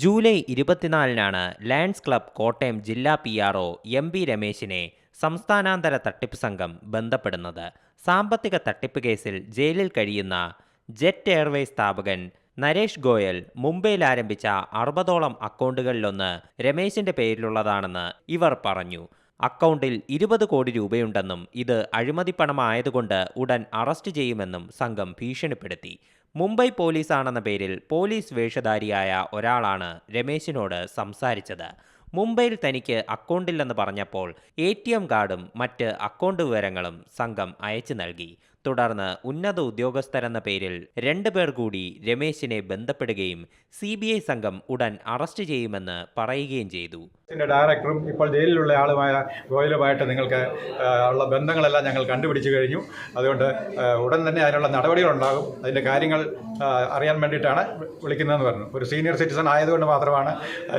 July ഇരുപത്തിനാലിനാണ് lions Club Kottayam ജില്ലാ P R O M B രമേശിനെ സംസ്ഥാനാന്തര തട്ടിപ്പ് സംഘം ബന്ധപ്പെടുന്നത്. സാമ്പത്തിക തട്ടിപ്പ് കേസിൽ ജയിലിൽ കഴിയുന്ന ജെറ്റ് എയർവേസ് സ്ഥാപകൻ നരേഷ് ഗോയൽ മുംബൈയിൽ ആരംഭിച്ച അറുപതോളം അക്കൗണ്ടുകളിലൊന്ന് രമേശിന്റെ പേരിലുള്ളതാണെന്ന് ഇവർ പറഞ്ഞു. അക്കൗണ്ടിൽ ഇരുപത് കോടി രൂപയുണ്ടെന്നും ഇത് അഴിമതിപ്പണമായതുകൊണ്ട് ഉടൻ അറസ്റ്റ് ചെയ്യുമെന്നും സംഘം ഭീഷണിപ്പെടുത്തി. മുംബൈ പോലീസാണെന്ന പേരിൽ പോലീസ് വേഷധാരിയായ ഒരാളാണ് രമേശിനോട് സംസാരിച്ചത്. മുംബൈയിൽ തനിക്ക് അക്കൗണ്ടില്ലെന്ന് പറഞ്ഞപ്പോൾ എ ടി എം കാർഡും മറ്റ് അക്കൗണ്ട് വിവരങ്ങളും സംഘം അയച്ചു നൽകി. തുടർന്ന് ഉന്നത ഉദ്യോഗസ്ഥരെന്ന പേരിൽ രണ്ടുപേർ കൂടി രമേശിനെ ബന്ധപ്പെടുകയും സി സംഘം ഉടൻ അറസ്റ്റ് ചെയ്യുമെന്ന് പറയുകയും ചെയ്തു. ഡയറക്ടറും ഇപ്പോൾ ജയിലിലുള്ള ആളുമായ ഗോയലുമായിട്ട് നിങ്ങൾക്ക് ഉള്ള ബന്ധങ്ങളെല്ലാം ഞങ്ങൾ കണ്ടുപിടിച്ചു കഴിഞ്ഞു. അതുകൊണ്ട് ഉടൻ തന്നെ അതിനുള്ള നടപടികളുണ്ടാകും. അതിന്റെ കാര്യങ്ങൾ അറിയാൻ വേണ്ടിയിട്ടാണ് വിളിക്കുന്നതെന്ന് പറഞ്ഞു. ഒരു സീനിയർ സിറ്റിസൺ ആയതുകൊണ്ട് മാത്രമാണ്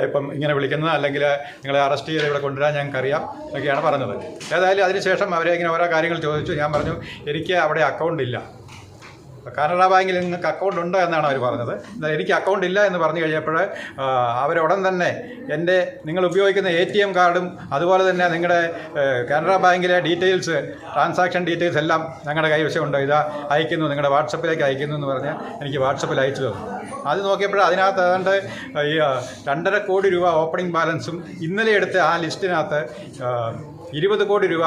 ഇപ്പം ഇങ്ങനെ വിളിക്കുന്നത്. അല്ലെങ്കിൽ നിങ്ങളെ അറസ്റ്റ് ചെയ്ത് ഇവിടെ കൊണ്ടുവരാൻ ഞങ്ങൾക്കറിയാം എന്നൊക്കെയാണ് പറഞ്ഞത്. ഏതായാലും അതിനുശേഷം അവരെ ഇങ്ങനെ ഓരോ കാര്യങ്ങൾ ചോദിച്ചു. ഞാൻ പറഞ്ഞു എനിക്ക് അവിടെ അക്കൗണ്ട് ഇല്ല. കാനറ ബാങ്കിൽ നിങ്ങൾക്ക് അക്കൗണ്ട് ഉണ്ട് എന്നാണ് അവർ പറഞ്ഞത്. എനിക്ക് അക്കൗണ്ട് ഇല്ല എന്ന് പറഞ്ഞു കഴിഞ്ഞപ്പോൾ അവരുടൻ തന്നെ എന്റെ നിങ്ങൾ ഉപയോഗിക്കുന്ന എ ടി എം കാർഡും അതുപോലെ തന്നെ നിങ്ങളുടെ കാനറ ബാങ്കിലെ ഡീറ്റെയിൽസ് ട്രാൻസാക്ഷൻ ഡീറ്റെയിൽസ് എല്ലാം ഞങ്ങളുടെ കൈവശമുണ്ട് ഇതാ അയക്കുന്നു നിങ്ങളുടെ വാട്സപ്പിലേക്ക് അയക്കുന്നു എന്ന് പറഞ്ഞ് എനിക്ക് വാട്സപ്പിൽ അയച്ചു തന്നു. അത് നോക്കിയപ്പോൾ അതിനകത്ത് ഏതാണ്ട് ഈ രണ്ടര കോടി രൂപ ഓപ്പണിംഗ് ബാലൻസും ഇന്നലെ എടുത്ത ആ ലിസ്റ്റിനകത്ത് ഇരുപത് കോടി രൂപ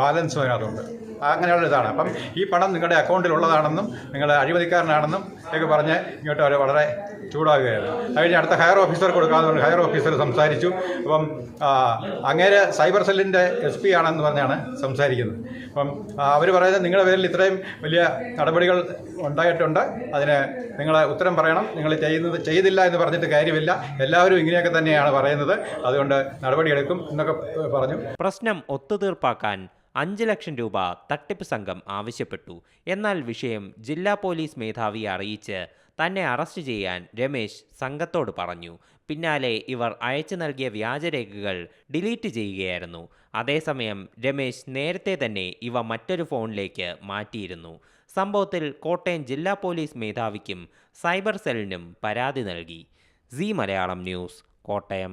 ബാലൻസും അതിനകത്തുണ്ട്. അങ്ങനെയുള്ള ഇതാണ്. അപ്പം ഈ പണം നിങ്ങളുടെ അക്കൗണ്ടിലുള്ളതാണെന്നും നിങ്ങൾ അഴിമതിക്കാരനാണെന്നും ഒക്കെ പറഞ്ഞ് ഇങ്ങോട്ട് അവർ വളരെ ചൂടാകുകയായിരുന്നു കഴിഞ്ഞ് അടുത്ത ഹയർ ഓഫീസർ കൊടുക്കാമെന്ന് ഹയർ ഓഫീസർ സംസാരിച്ചു. അപ്പം അങ്ങേര് സൈബർ സെല്ലിന്റെ എസ് പി ആണെന്ന് പറഞ്ഞാണ് സംസാരിക്കുന്നത്. അപ്പം അവർ പറയുന്നത് നിങ്ങളുടെ പേരിൽ ഇത്രയും വലിയ നടപടികൾ ഉണ്ടായിട്ടുണ്ട്. അതിന് നിങ്ങൾ ഉത്തരം പറയണം. നിങ്ങൾ ചെയ്യുന്നത് ചെയ്തില്ല എന്ന് പറഞ്ഞിട്ട് കാര്യമില്ല. എല്ലാവരും ഇങ്ങനെയൊക്കെ തന്നെയാണ് പറയുന്നത്. അതുകൊണ്ട് നടപടിയെടുക്കും എന്നൊക്കെ പറഞ്ഞു. പ്രശ്നം ഒത്തുതീർപ്പാക്കാൻ അഞ്ച് ലക്ഷം രൂപ തട്ടിപ്പ് സംഘം ആവശ്യപ്പെട്ടു. എന്നാൽ വിഷയം ജില്ലാ പോലീസ് മേധാവിയെ അറിയിച്ച് തന്നെ അറസ്റ്റ് ചെയ്യാൻ രമേശ് സംഘത്തോട് പറഞ്ഞു. പിന്നാലെ ഇവർ അയച്ചു നൽകിയ വ്യാജരേഖകൾ ഡിലീറ്റ് ചെയ്യുകയായിരുന്നു. അതേസമയം രമേശ് നേരത്തെ തന്നെ ഇവ മറ്റൊരു ഫോണിലേക്ക് മാറ്റിയിരുന്നു. സംഭവത്തിൽ കോട്ടയം ജില്ലാ പോലീസ് മേധാവിക്കും സൈബർ സെല്ലിനും പരാതി നൽകി. C Malayalam news Kottayam.